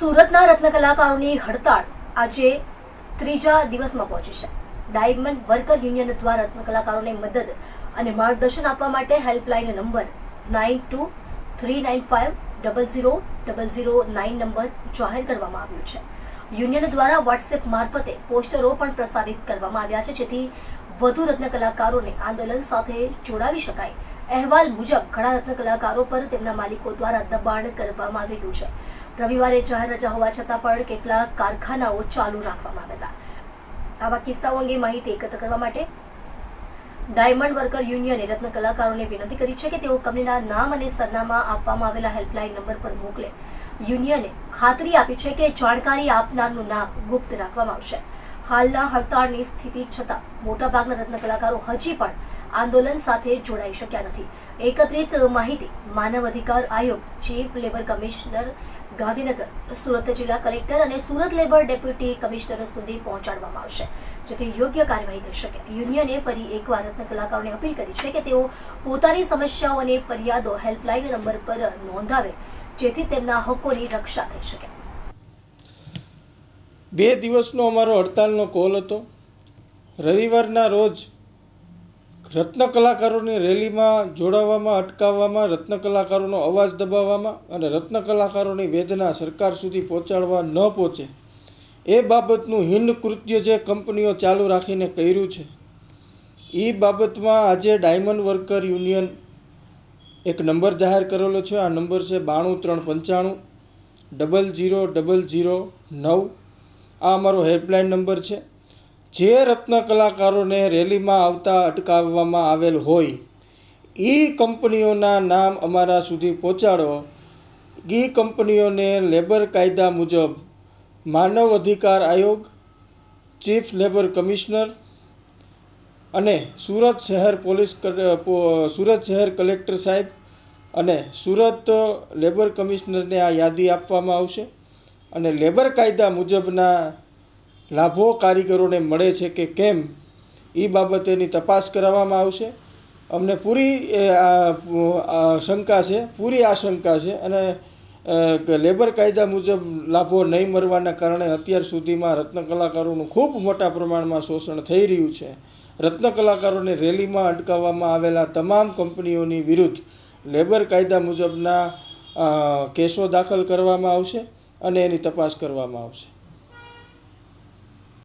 સુરતના રત્ન કલાકારોની હડતાળ આજે ત્રીજા દિવસમાં પહોંચી છે. ડાયમંડ વર્કર યુનિયન દ્વારા રત્નકલાકારોને મદદ અને માર્ગદર્શન આપવા માટે helpline number nine two three nine five double zero double zero nine number જાહેર કરવામાં આવ્યો છે. યુનિયન દ્વારા વોટ્સએપ મારફતે પોસ્ટરો પણ પ્રસારિત કરવામાં આવ્યા છે, જેથી વધુ રત્ન કલાકારોને આંદોલન સાથે જોડાવી શકાય અહેવાલ મુજબ ઘણા રત્ન કલાકારો પર તેમના માલિકો દ્વારા દબાણ કરવામાં આવી રહ્યું છે. રવિવારે જાહેર રજા હોવા છતાં પણ કેટલાક કારખાનાઓ ચાલુ રાખવામાં આવ્યા હતા. આવા કિસ્સાઓ અંગે માહિતી એકત્ર કરવા માટે ડાયમંડ વર્કર યુનિયને રત્ન કલાકારોને વિનંતી કરી છે કે તેઓ કંપનીના નામ અને સરનામા આપવામાં આવેલા હેલ્પલાઇન નંબર પર મોકલે. યુનિયને ખાતરી આપી છે કે જાણકારી આપનારનું નામ ગુપ્ત રાખવામાં આવશે. હાલના હડતાળની સ્થિતિ છતાં મોટાભાગના રત્ન કલાકારો હજી પણ આંદોલન સાથે જોડાઈ શક્યા નથી. એકત્રિત માહિતી, માનવ અધિકાર આયોગ, chief labour commissioner, Gandhinagar, Surat જિલ્લા કલેક્ટર અને સુરત લેબર ડેપ્યુટી કમિશનર સુધી પહોંચાડવામાં આવશે. જેથી યોગ્ય કાર્યવાહી થઈ શકે. યુનિયને ફરી એકવાર રત્ન કલાકારોને અપીલ કરી છે કે તેઓ પોતાની સમસ્યાઓ અને ફરિયાદો હેલ્પલાઇન નંબર પર નોંધાવે, જેથી તેમના હકોની રક્ષા થઈ શકે. બે દિવસનો અમારો હડતાલનો કોલ હતો. રવિવારના રોજ રત્ન કલાકારોની રેલીમાં જોડાવામાં, અટકાવવામાં, રત્ન કલાકારોનો અવાજ દબાવવામાં અને રત્ન કલાકારોની વેદના સરકાર સુધી પહોંચાડવા ન પહોંચે. એ બાબતનું હિન્દ કૃત્ય જે કંપનીઓ ચાલુ રાખીને કર્યું છે એ બાબતમાં આજે ડાયમંડ વર્કર યુનિયન એક નંબર જાહેર કરેલો છે. આ નંબર છે બાણું ત્રણ પંચાણું, ડબલ જીરો ડબલ જીરો નવ. આ અમારો હેલ્પલાઇન નંબર છે. જે રત્ન કલાકારોને રેલીમાં આવતા અટકાવવામાં આવેલ હોય એ કંપનીઓના નામ અમારા સુધી પહોંચાડો. એ કંપનીઓને લેબર કાયદા મુજબ માનવ અધિકાર આયોગ, ચીફ લેબર કમિશનર અને સુરત શહેર પોલીસ સુરત શહેર કલેક્ટર સાહેબ અને સુરત લેબર કમિશનરને આ યાદી આપવામાં આવશે. અને લેબર કાયદા મુજબના લાભો કારીગરોને મળે છે કે કેમ એ બાબતેની તપાસ કરાવવામાં આવશે. અમને પૂરી શંકા છે, પૂરી આશંકા છે અને લેબર કાયદા મુજબ લાભો નહીં મળવાના કારણે અત્યાર સુધીમાં રત્ન કલાકારોનું ખૂબ મોટા પ્રમાણમાં શોષણ થઈ રહ્યું છે. રત્ન કલાકારોને રેલીમાં અટકાવવામાં આવેલા તમામ કંપનીઓની વિરુદ્ધ લેબર કાયદા મુજબના કેસો દાખલ કરવામાં આવશે અને એની તપાસ કરવામાં આવશે.